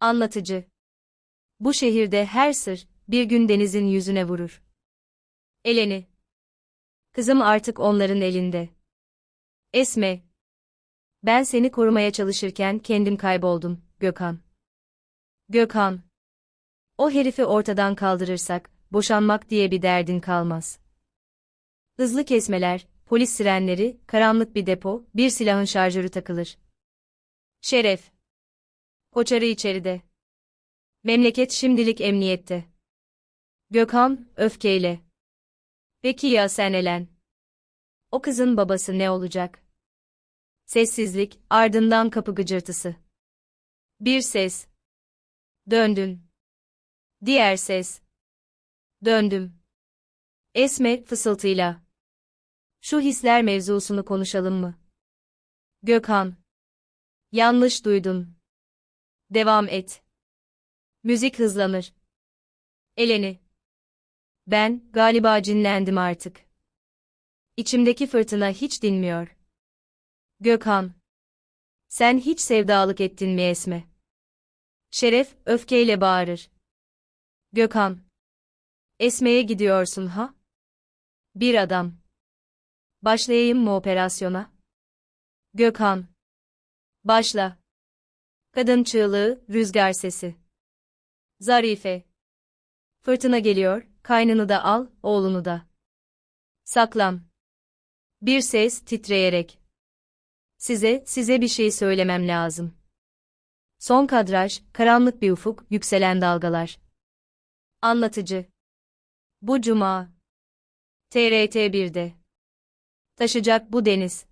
Anlatıcı. Bu şehirde her sır, bir gün denizin yüzüne vurur. Eleni. Kızım artık onların elinde. Esme. Ben seni korumaya çalışırken kendim kayboldum, Gökhan. Gökhan. O herifi ortadan kaldırırsak, boşanmak diye bir derdin kalmaz. Hızlı kesmeler, polis sirenleri, karanlık bir depo, bir silahın şarjörü takılır. Şeref. Koçarı içeride. Memleket şimdilik emniyette. Gökhan, öfkeyle. Peki ya sen Elen? O kızın babası ne olacak? Sessizlik, ardından kapı gıcırtısı. Bir ses. Döndün. Diğer ses. Döndüm. Esme, fısıltıyla. Şu hisler mevzusunu konuşalım mı? Gökhan. Yanlış duydun. Devam et. Müzik hızlanır. Eleni. Ben, galiba cinlendim artık. İçimdeki fırtına hiç dinmiyor. Gökhan. Sen hiç sevdalık ettin mi Esme? Şeref, öfkeyle bağırır. Gökhan. Esme'ye gidiyorsun ha? Bir adam. Başlayayım mı operasyona? Gökhan. Başla. Kadın çığlığı, rüzgar sesi. Zarife. Fırtına geliyor, kaynını da al, oğlunu da. Saklan. Bir ses titreyerek. Size, size bir şey söylemem lazım. Son kadraj, karanlık bir ufuk, yükselen dalgalar. Anlatıcı. Bu cuma. TRT 1'de. Taşacak bu deniz.